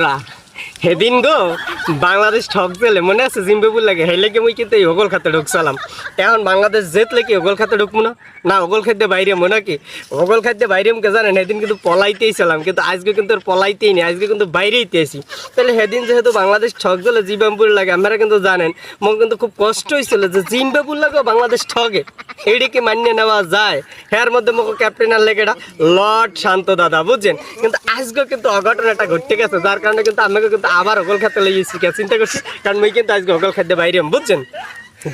Yeah. সেদিন গো, বাংলাদেশ ঠক পেলে মনে আছে জিম্বাবুর লাগে? হেলে কি মুই কিন্তু এই ওগল খাতে ঢুকছিলাম। এখন বাংলাদেশ জেতলে কি ওগল খাতে ঢুকবো না? না, ওগল খাদ্যে বাইরে মনে কি? ওগল খাদ্যে বাইরে কে জানেন, সেদিন কিন্তু পলাইতেই ছিলাম, কিন্তু আজকে কিন্তু পলাইতেই নেই, আজকে কিন্তু বাইরেইতে আসি তাহলে সেদিন যেহেতু বাংলাদেশ ঠক গেলে জিম্বাবুর লাগে, আপনারা কিন্তু জানেন মোর কিন্তু খুব কষ্ট হয়েছিল যে জিম্বাবুর লাগে বাংলাদেশ ঠগে এইটাকে মানিয়ে নেওয়া যায়? এর মধ্যে মোক ক্যাপ্টেন আর লেগেটা লর্ড শান্ত দাদা, বুঝছেন? কিন্তু আজকে কিন্তু অঘটন একটা ঘটতে গেছে, যার কারণে কিন্তু আমাকে কিন্তু আবার হকল খেতে লেগেছি চিন্তা করছি কারণ মুই কিন্তু আজকে হকল খাদ্য বাইরে বুঝছেন?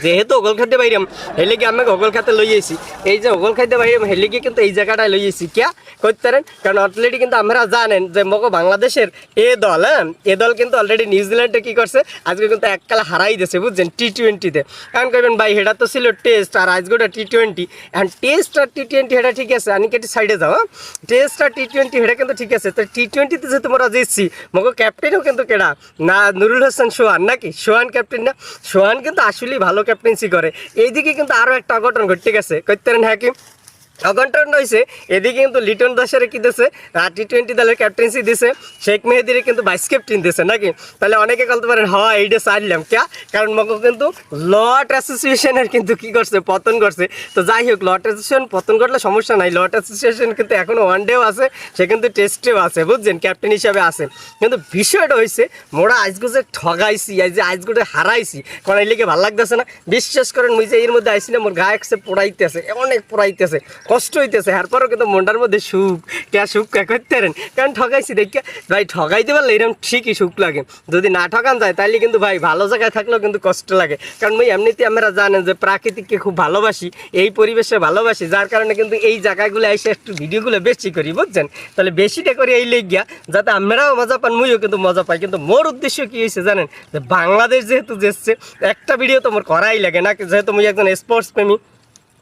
যেহেতু ওগল খাদ্যে বাইরাম হেলে কি আমি ওগল খাতে লই আইছি। এই যে ওগল খাদ্যে বাইরাম হেলে কি কিন্তু এই জায়গাটায় লই আইছি। কিয়া? করতে পারেন? কারণ অলরেডি কিন্তু আমরা জানেন যে মগো বাংলাদেশের এ দল হ্যাঁ? এ দল কিন্তু অলরেডি নিউজিল্যান্ডে কি করছে? আজকে কিন্তু এককালে হারাই দিয়েছে বুঝছেন? টি টোয়েন্টিতে কারণ করবেন ভাই হেটা তো ছিল টেস্ট আর আজকেটা টি টোয়েন্টি এখন টেস্ট আর টি টোয়েন্টি হেটা ঠিক আছে, আমি কেটে সাইডে যাও হ্যাঁ? টেস্ট আর টি টোয়েন্টি হেটা কিন্তু ঠিক আছে, তো টি টোয়েন্টিতে যে তোমরা জিতছি, মগো ক্যাপ্টেনও কিন্তু কেডা? না, নুরুল হোসেন সোহান নাকি? সোহান ক্যাপ্টেন না? সোহান কিন্তু আসলেই ভালো ক্যাপ্টেন্সি করে। এইদিকে কিন্তু আরও একটা অঘটন ঘটতে গেছে। হ্যাঁ পারেন হ্যাঁ রয়েছে। এদিকে কিন্তু লিটন দাসের কি দিছে? টি টোয়েন্টি দলের ক্যাপ্টেন্সি দিছে। শেখ মেহেদিরে কিন্তু ভাইস ক্যাপ্টেন দিছে, নাকি? তাহলে অনেকে বলতে পারেন, হয় এইটা সারলাম ক্যা? কারণ মগো কিন্তু লট অ্যাসোসিয়েশনের কিন্তু কি করছে? পতন করছে। তো যাই হোক লট অ্যাসোসিয়েশন পতন করলে সমস্যা নাই। লট অ্যাসোসিয়েশন কিন্তু এখনও ওয়ান ডেও আছে, সে কিন্তু টেস্টেও আছে, বুঝছেন? ক্যাপ্টেন হিসাবে আছে। কিন্তু বিষয়টা হয়েছে মোরা আজকে যে ঠগাইছি যে আজকে হারাইছি কারণ এই লিগে ভালো লাগতেছে না। বিশ্বাস করেন মুই যে এর মধ্যে আইসি না, মোর গায়ে একসে পোড়াইতেছে, অনেক পোড়াইতেছে। কষ্ট হইতেছে এরপরও কিন্তু মনটার মধ্যে সুখ, কে সুখ কে করতে পারেন? কারণ ঠগাইছি, দেখে, ভাই ঠগাইতে পারলে এরকম ঠিকই সুখ লাগে। যদি না ঠকান যায় তাহলে কিন্তু ভাই ভালো জায়গায় থাকলেও কিন্তু কষ্ট লাগে। কারণ মুই এমনিতে আমরা জানেন যে প্রাকৃতিককে খুব ভালোবাসি, এই পরিবেশে ভালোবাসি, যার কারণে কিন্তু এই জায়গাগুলো এসে একটু ভিডিওগুলো বেশি করি, বুঝছেন? তাহলে বেশিটা করি এই লেগিয়া, যাতে আমরাও মজা পান, মুইও কিন্তু মজা পাই। কিন্তু মোর উদ্দেশ্য কী হয়েছে জানেন? যে বাংলাদেশ যেহেতু যেচ্ছে, একটা ভিডিও তো মোর করাই লাগে না, যেহেতু মুই একজন স্পোর্টস প্রেমী।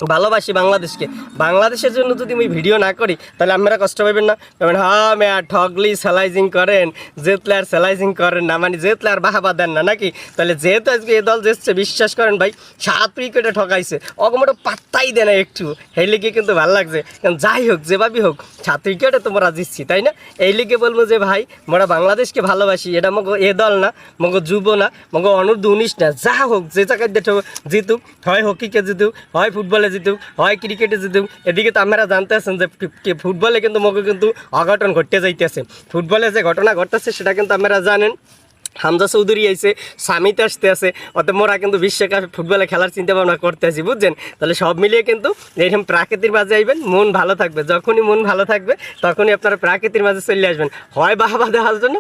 ভালোবাসি বাংলাদেশকে। বাংলাদেশের জন্য যদি আমি ভিডিও না করি, তাহলে আপনারা কষ্ট পাবেন না। হ্যাঁ মেয়া, ঠগলি স্যালাইজিং করেন জেতলে আর স্যালাইজিং করেন না মানে জেতলে আর বাহাবা দেন না, নাকি? তাহলে যেহেতু আজকে এ দল যেচ্ছে বিশ্বাস করেন ভাই, সাত উইকেটে ঠকাইছে। অগমোটো পাত্তাই দেয় না একটু, হেলে গিয়ে কিন্তু ভালো লাগছে। কারণ, যাই হোক, যেভাবেই হোক সাত উইকেটে তোমরা জিতছি তাই না? এই লিগে বলব যে ভাই মোরা বাংলাদেশকে ভালোবাসি, এটা মগো এ দল না, মগো যুব না, মগো অনূর্ধ্ব উনিশ না যা হোক, যে জায়গায় জিতুক, হয় হকিকে জিতুক, হয় ফুটবলে জিতুক, হয় ক্রিকেটে জিতুক, এদিকে তো আমরা জানতে আছেন যে ফুটবলে কিন্তু মগো কিন্তু অঘটন ঘটতে যাইতেছে। ফুটবলে যে ঘটনা ঘটতেছে, সেটা কিন্তু আমরা জানেন। হামজা চৌধুরী আইছে, সামিত আসতে আছে অত মোরা কিন্তু বিশ্বকাপে ফুটবলে খেলার চিন্তা ভাবনা করতে আছি, বুঝছেন? তাহলে সব মিলিয়ে কিন্তু এইরকম প্রাকৃতির মাঝে আইবেন, মন ভালো থাকবে। যখনই মন ভালো থাকবে, তখনই আপনারা প্রাকৃতির মাঝে চলে আসবেন। হয় বাহাবা দেওয়ার জন্য